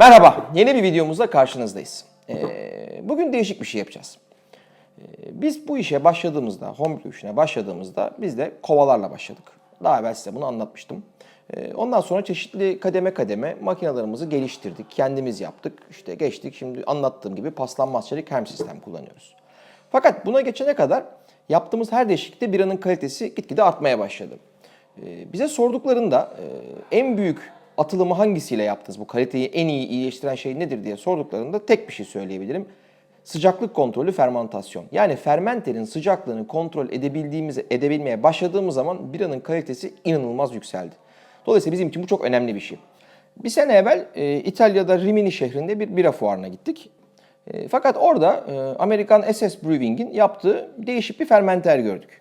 Merhaba, yeni bir videomuzda karşınızdayız. Ee, bugün değişik bir şey yapacağız. Ee, biz bu işe başladığımızda, homebrew işine başladığımızda biz de kovalarla başladık. Daha evvel size bunu anlatmıştım. Ee, ondan sonra çeşitli kademe kademe makinalarımızı geliştirdik, kendimiz yaptık. İşte geçtik, şimdi anlattığım gibi paslanmaz çelik hem sistem kullanıyoruz. Fakat buna geçene kadar yaptığımız her değişiklikte biranın kalitesi gitgide artmaya başladı. Ee, Bize sorduklarında e, en büyük atılımı hangisiyle yaptınız? Bu kaliteyi en iyi iyileştiren şey nedir diye sorduklarında tek bir şey söyleyebilirim. Sıcaklık kontrolü fermantasyon. Yani fermenterin sıcaklığını kontrol edebildiğimizi edebilmeye başladığımız zaman biranın kalitesi inanılmaz yükseldi. Dolayısıyla bizim için bu çok önemli bir şey. Bir sene evvel e, İtalya'da Rimini şehrinde bir bira fuarına gittik. E, fakat orada e, Amerikan SS Brewing'in yaptığı değişik bir fermenter gördük.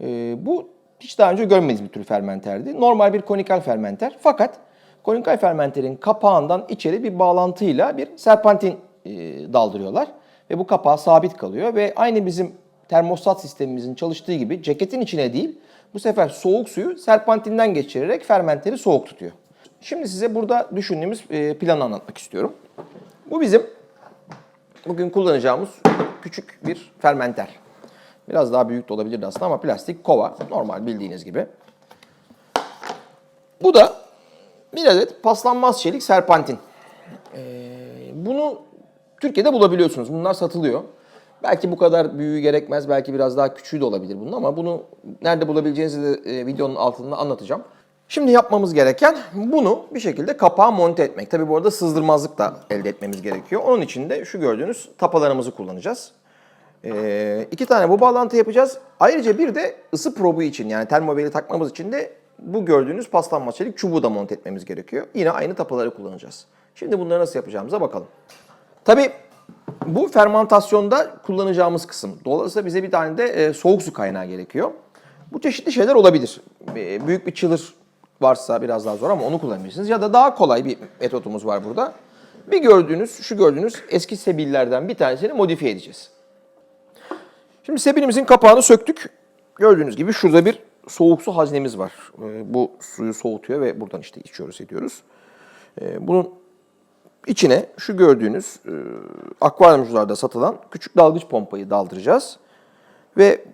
Ee, bu hiç daha önce görmediğimiz bir tür fermenterdi. Normal bir konikal fermenter fakat konikal fermenterin kapağından içeri bir bağlantıyla bir serpentin e, daldırıyorlar. Ve bu kapağı sabit kalıyor ve aynı bizim termostat sistemimizin çalıştığı gibi ceketin içine değil bu sefer soğuk suyu serpentinden geçirerek fermenteri soğuk tutuyor. Şimdi size burada düşündüğümüz e, planı anlatmak istiyorum. Bu bizim bugün kullanacağımız küçük bir fermenter. Biraz daha büyük de olabilirdi aslında ama plastik kova. Normal bildiğiniz gibi. Bu da bir adet paslanmaz çelik serpantin. Ee, bunu Türkiye'de bulabiliyorsunuz. Bunlar satılıyor. Belki bu kadar büyüğü gerekmez. Belki biraz daha küçüğü de olabilir bunun ama bunu nerede bulabileceğinizi de e, videonun altında anlatacağım. Şimdi yapmamız gereken bunu bir şekilde kapağa monte etmek. Tabi bu arada sızdırmazlık da elde etmemiz gerekiyor. Onun için de şu gördüğünüz tapalarımızı kullanacağız. Ee, iki tane bu bağlantı yapacağız. Ayrıca bir de ısı probu için yani termobeli takmamız için de bu gördüğünüz paslanmaz çelik çubuğu da monte etmemiz gerekiyor. Yine aynı tapaları kullanacağız. Şimdi bunları nasıl yapacağımıza bakalım. Tabii bu fermantasyonda kullanacağımız kısım. Dolayısıyla bize bir tane de e, soğuk su kaynağı gerekiyor. Bu çeşitli şeyler olabilir. E, büyük bir chiller varsa biraz daha zor ama onu kullanabilirsiniz. Ya da daha kolay bir metodumuz var burada. Bir gördüğünüz, şu gördüğünüz eski sebillerden bir tanesini modifiye edeceğiz. Şimdi sebinimizin kapağını söktük. Gördüğünüz gibi şurada bir soğuk su haznemiz var. Ee, Bu suyu soğutuyor ve buradan işte içiyoruz ediyoruz. Ee, Bunun içine şu gördüğünüz e, akvaryumcularda satılan küçük dalgıç pompayı daldıracağız. Ve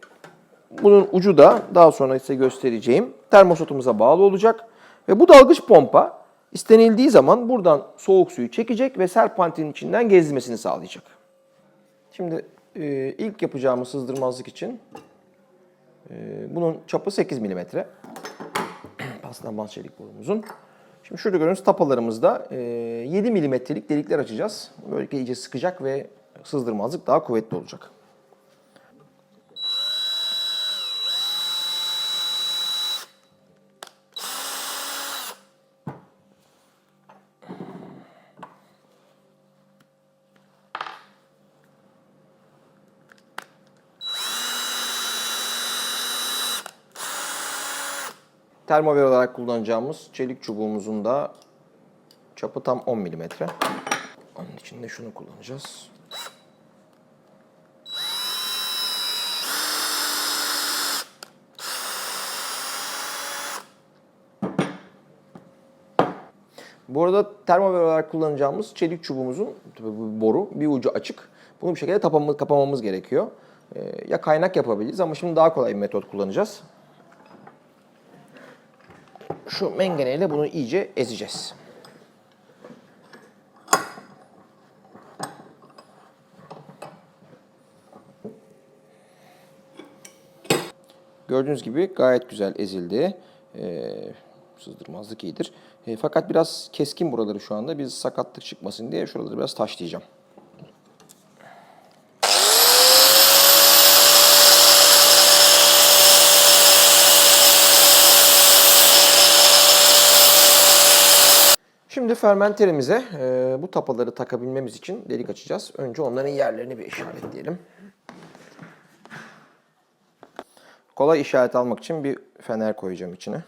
bunun ucu da daha sonra size göstereceğim termosatımıza bağlı olacak. Ve bu dalgıç pompa istenildiği zaman buradan soğuk suyu çekecek ve serpantinin içinden gezdirmesini sağlayacak. Şimdi e, ilk yapacağımız sızdırmazlık için bunun çapı 8 milimetre. Paslanmaz çelik borumuzun. Şimdi şurada gördüğünüz tapalarımızda e, 7 milimetrelik delikler açacağız. Böylelikle iyice sıkacak ve sızdırmazlık daha kuvvetli olacak. Termover olarak kullanacağımız çelik çubuğumuzun da çapı tam 10 milimetre. Onun için de şunu kullanacağız. Bu arada termover olarak kullanacağımız çelik çubuğumuzun bu boru bir ucu açık. Bunu bir şekilde tapamamız, kapamamız gerekiyor. Ee, ya kaynak yapabiliriz ama şimdi daha kolay bir metot kullanacağız. Şu mengeneyle bunu iyice ezeceğiz. Gördüğünüz gibi gayet güzel ezildi. Ee, sızdırmazlık iyidir. Ee, fakat biraz keskin buraları şu anda. Biz sakatlık çıkmasın diye şuraları biraz taşlayacağım. Şimdi fermenterimize e, bu tapaları takabilmemiz için delik açacağız. Önce onların yerlerini bir işaretleyelim. Kolay işaret almak için bir fener koyacağım içine.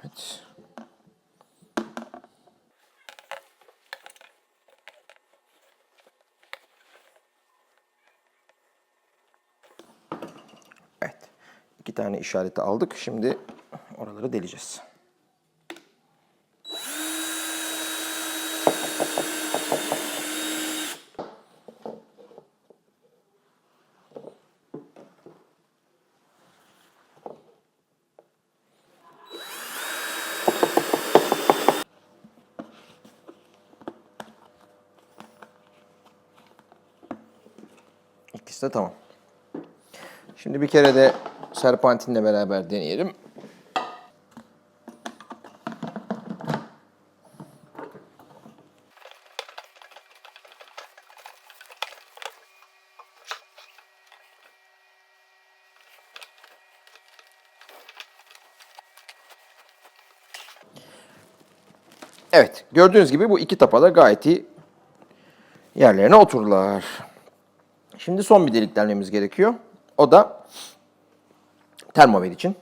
Evet. Evet. İki tane işareti aldık. Şimdi oraları deleceğiz. İkisi de tamam. Şimdi bir kere de serpantinle beraber deneyelim. Evet, gördüğünüz gibi bu iki tapa da gayet iyi yerlerine oturdular. Şimdi son bir delik delmemiz gerekiyor. O da termover için.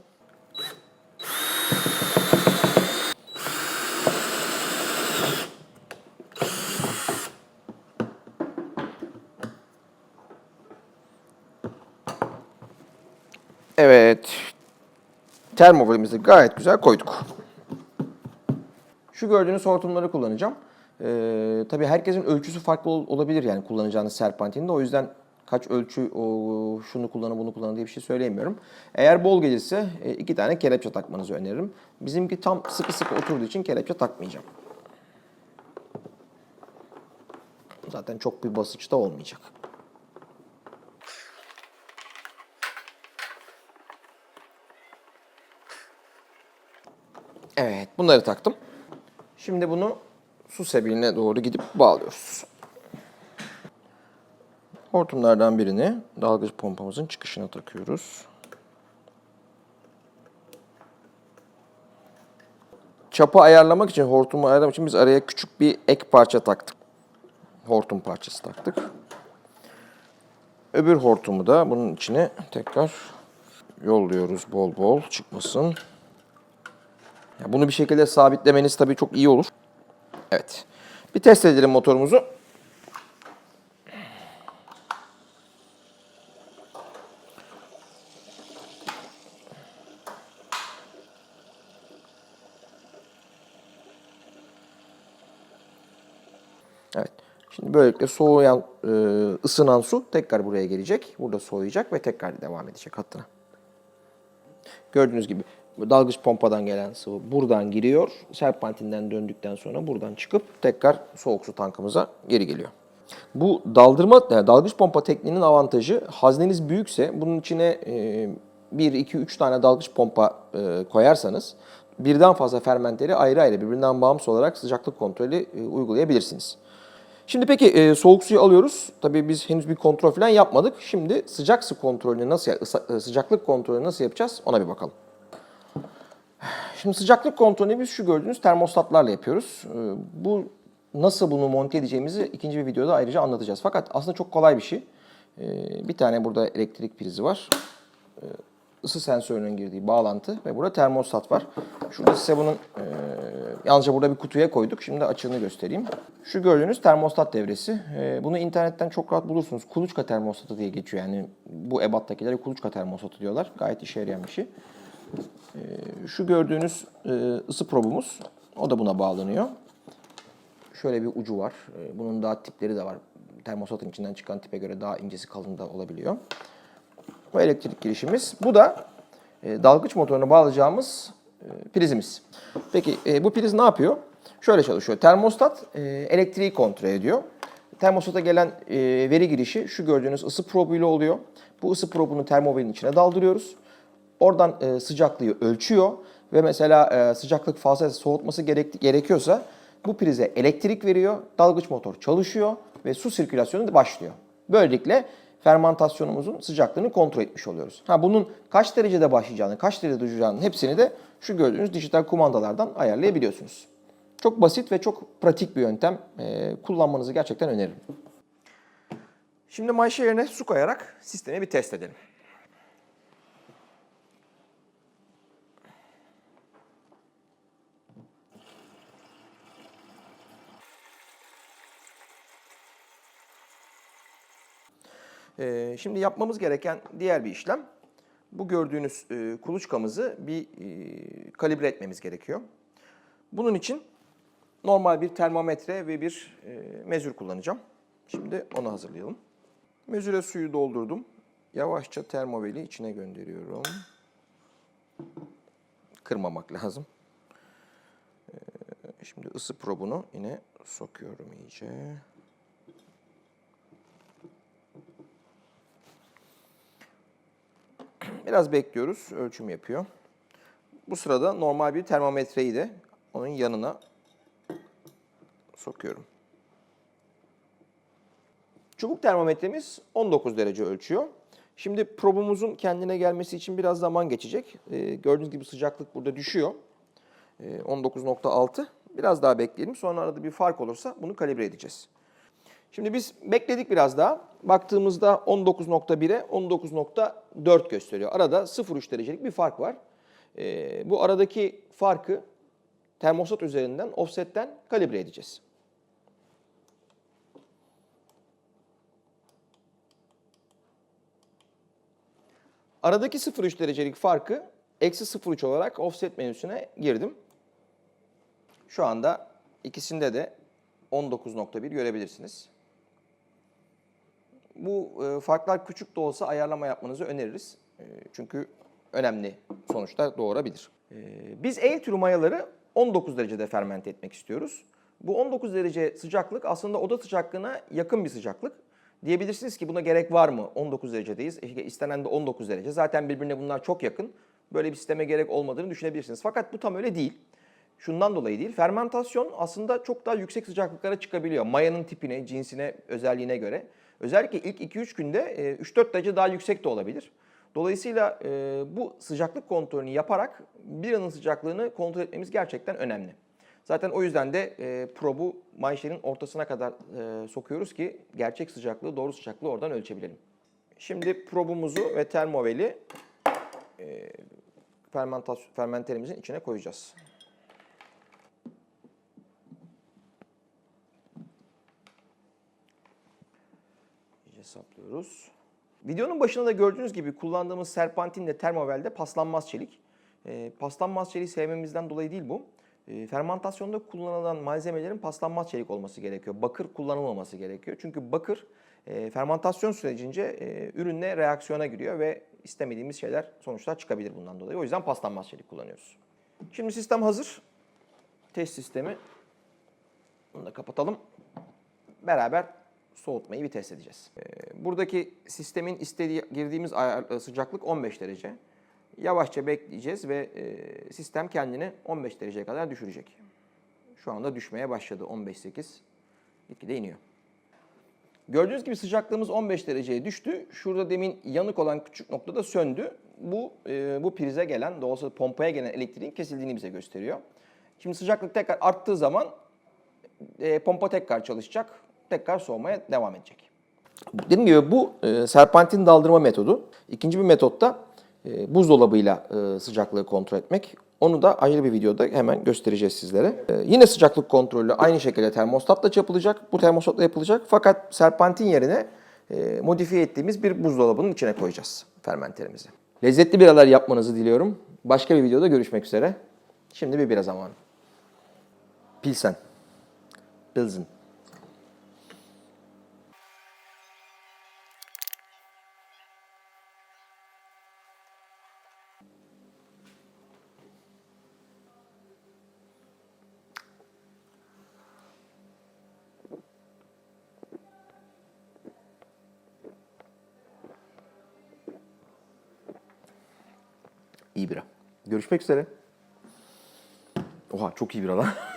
Evet. Termoverimizi gayet güzel koyduk. Şu gördüğünüz hortumları kullanacağım. Ee, tabii herkesin ölçüsü farklı ol- olabilir yani kullanacağınız serpantinde. O yüzden kaç ölçü o, şunu kullanın bunu kullanın diye bir şey söyleyemiyorum. Eğer bol gelirse iki tane kelepçe takmanızı öneririm. Bizimki tam sıkı sıkı oturduğu için kelepçe takmayacağım. Zaten çok bir basınç da olmayacak. Evet bunları taktım. Şimdi bunu su sebeğine doğru gidip bağlıyoruz. Hortumlardan birini dalgıç pompamızın çıkışına takıyoruz. Çapı ayarlamak için, hortumu ayarlamak için biz araya küçük bir ek parça taktık. Hortum parçası taktık. Öbür hortumu da bunun içine tekrar yolluyoruz bol bol çıkmasın. Ya bunu bir şekilde sabitlemeniz tabii çok iyi olur. Evet. Bir test edelim motorumuzu. Evet. Şimdi böylelikle soğuyan, e, ısınan su tekrar buraya gelecek. Burada soğuyacak ve tekrar devam edecek hattına. Gördüğünüz gibi dalgıç pompadan gelen sıvı buradan giriyor. Serpantinden döndükten sonra buradan çıkıp tekrar soğuk su tankımıza geri geliyor. Bu daldırma, yani dalgıç pompa tekniğinin avantajı hazneniz büyükse bunun içine 1, 2, 3 tane dalgıç pompa e, koyarsanız birden fazla fermenteri ayrı ayrı birbirinden bağımsız olarak sıcaklık kontrolü e, uygulayabilirsiniz. Şimdi peki e, soğuk suyu alıyoruz. Tabii biz henüz bir kontrol falan yapmadık. Şimdi sıcak su kontrolünü nasıl e, sıcaklık kontrolünü nasıl yapacağız ona bir bakalım. Şimdi sıcaklık kontrolünü biz şu gördüğünüz termostatlarla yapıyoruz. Ee, Bu nasıl bunu monte edeceğimizi ikinci bir videoda ayrıca anlatacağız. Fakat aslında çok kolay bir şey. Ee, Bir tane burada elektrik prizi var. Isı sensörünün girdiği bağlantı ve burada termostat var. Şurada size bunun e, yalnızca burada bir kutuya koyduk. Şimdi açığını göstereyim. Şu gördüğünüz termostat devresi. E, bunu internetten çok rahat bulursunuz. Kuluçka termostatı diye geçiyor. Yani bu ebattakileri kuluçka termostatı diyorlar. Gayet işe yarayan bir şey. Şu gördüğünüz e, ısı probumuz. O da buna bağlanıyor. Şöyle bir ucu var. E, Bunun daha tipleri de var. Termostatın içinden çıkan tipe göre daha incesi kalın da olabiliyor. Bu elektrik girişimiz. Bu da e, dalgıç motoruna bağlayacağımız prizimiz. Peki e, bu priz ne yapıyor? Şöyle çalışıyor. Termostat e, elektriği kontrol ediyor. Termostata gelen e, veri girişi şu gördüğünüz ısı probuyla oluyor. Bu ısı probunu termoverin içine daldırıyoruz. Oradan e, sıcaklığı ölçüyor ve mesela e, sıcaklık fazla soğutması gerek, gerekiyorsa bu prize elektrik veriyor, dalgıç motor çalışıyor ve su sirkülasyonu da başlıyor. Böylelikle fermentasyonumuzun sıcaklığını kontrol etmiş oluyoruz. Ha bunun kaç derecede başlayacağını, kaç derecede duracağını hepsini de şu gördüğünüz dijital kumandalardan ayarlayabiliyorsunuz. Çok basit ve çok pratik bir yöntem. E, kullanmanızı gerçekten öneririm. Şimdi yerine su koyarak sistemi bir test edelim. Ee, şimdi yapmamız gereken diğer bir işlem. Bu gördüğünüz e, kuluçkamızı bir e, kalibre etmemiz gerekiyor. Bunun için normal bir termometre ve bir e, mezür kullanacağım. Şimdi onu hazırlayalım. Mezüre suyu doldurdum. Yavaşça termoveli içine gönderiyorum. Kırmamak lazım. Ee, şimdi ısı probunu yine sokuyorum iyice. Biraz bekliyoruz. Ölçüm yapıyor. Bu sırada normal bir termometreyi de onun yanına sokuyorum. Çubuk termometremiz 19 derece ölçüyor. Şimdi probumuzun kendine gelmesi için biraz zaman geçecek. Ee, gördüğünüz gibi sıcaklık burada düşüyor. Ee, 19.6. Biraz daha bekleyelim. Sonra arada bir fark olursa bunu kalibre edeceğiz. Şimdi biz bekledik biraz daha. Baktığımızda 19.1'e 19.4 gösteriyor. Arada 0.3 derecelik bir fark var. Ee, bu aradaki farkı termostat üzerinden, offsetten kalibre edeceğiz. Aradaki 0.3 derecelik farkı eksi 0.3 olarak offset menüsüne girdim. Şu anda ikisinde de 19.1 görebilirsiniz. Bu e, farklar küçük de olsa ayarlama yapmanızı öneririz. E, çünkü önemli sonuçlar doğurabilir. E, biz ale türü mayaları 19 derecede fermente etmek istiyoruz. Bu 19 derece sıcaklık aslında oda sıcaklığına yakın bir sıcaklık. Diyebilirsiniz ki buna gerek var mı? 19 derecedeyiz. İstenen de 19 derece. Zaten birbirine bunlar çok yakın. Böyle bir sisteme gerek olmadığını düşünebilirsiniz. Fakat bu tam öyle değil. Şundan dolayı değil. Fermentasyon aslında çok daha yüksek sıcaklıklara çıkabiliyor. Mayanın tipine, cinsine, özelliğine göre. Özellikle ilk 2-3 günde e, 3-4 derece daha yüksek de olabilir. Dolayısıyla bu sıcaklık kontrolünü yaparak bir anın sıcaklığını kontrol etmemiz gerçekten önemli. Zaten o yüzden de probu mayşenin ortasına kadar sokuyoruz ki gerçek sıcaklığı, doğru sıcaklığı oradan ölçebilelim. Şimdi probumuzu ve termoveli fermentasyon, fermenterimizin içine koyacağız. İyice saplıyoruz. Videonun başında da gördüğünüz gibi kullandığımız serpantinle termovelde paslanmaz çelik. E, paslanmaz çeliği sevmemizden dolayı değil bu. E, fermentasyonda kullanılan malzemelerin paslanmaz çelik olması gerekiyor. Bakır kullanılmaması gerekiyor. Çünkü bakır e, fermentasyon sürecince e, ürünle reaksiyona giriyor ve istemediğimiz şeyler, sonuçlar çıkabilir bundan dolayı. O yüzden paslanmaz çelik kullanıyoruz. Şimdi sistem hazır. Test sistemi. Bunu da kapatalım. Beraber soğutmayı bir test edeceğiz. Ee, Buradaki sistemin istediği girdiğimiz e, sıcaklık 15 derece. Yavaşça bekleyeceğiz ve e, sistem kendini 15 dereceye kadar düşürecek. Şu anda düşmeye başladı 15.8. Gitgide iniyor. Gördüğünüz gibi sıcaklığımız 15 dereceye düştü. Şurada demin yanık olan küçük noktada söndü. Bu e, bu prize gelen, doğrusu pompaya gelen elektriğin kesildiğini bize gösteriyor. Şimdi sıcaklık tekrar arttığı zaman e, pompa tekrar çalışacak, tekrar soğumaya devam edecek. Dediğim gibi bu e, serpantin daldırma metodu. İkinci bir metot da e, buzdolabıyla e, sıcaklığı kontrol etmek. Onu da ayrı bir videoda hemen göstereceğiz sizlere. E, yine sıcaklık kontrolü aynı şekilde termostatla yapılacak. Bu termostatla yapılacak. Fakat serpantin yerine e, modifiye ettiğimiz bir buzdolabının içine koyacağız fermenterimizi. Lezzetli biralar yapmanızı diliyorum. Başka bir videoda görüşmek üzere. Şimdi bir bira zamanı. Pilsen. Pilsen. İyi bira. Görüşmek üzere. Oha çok iyi bira lan.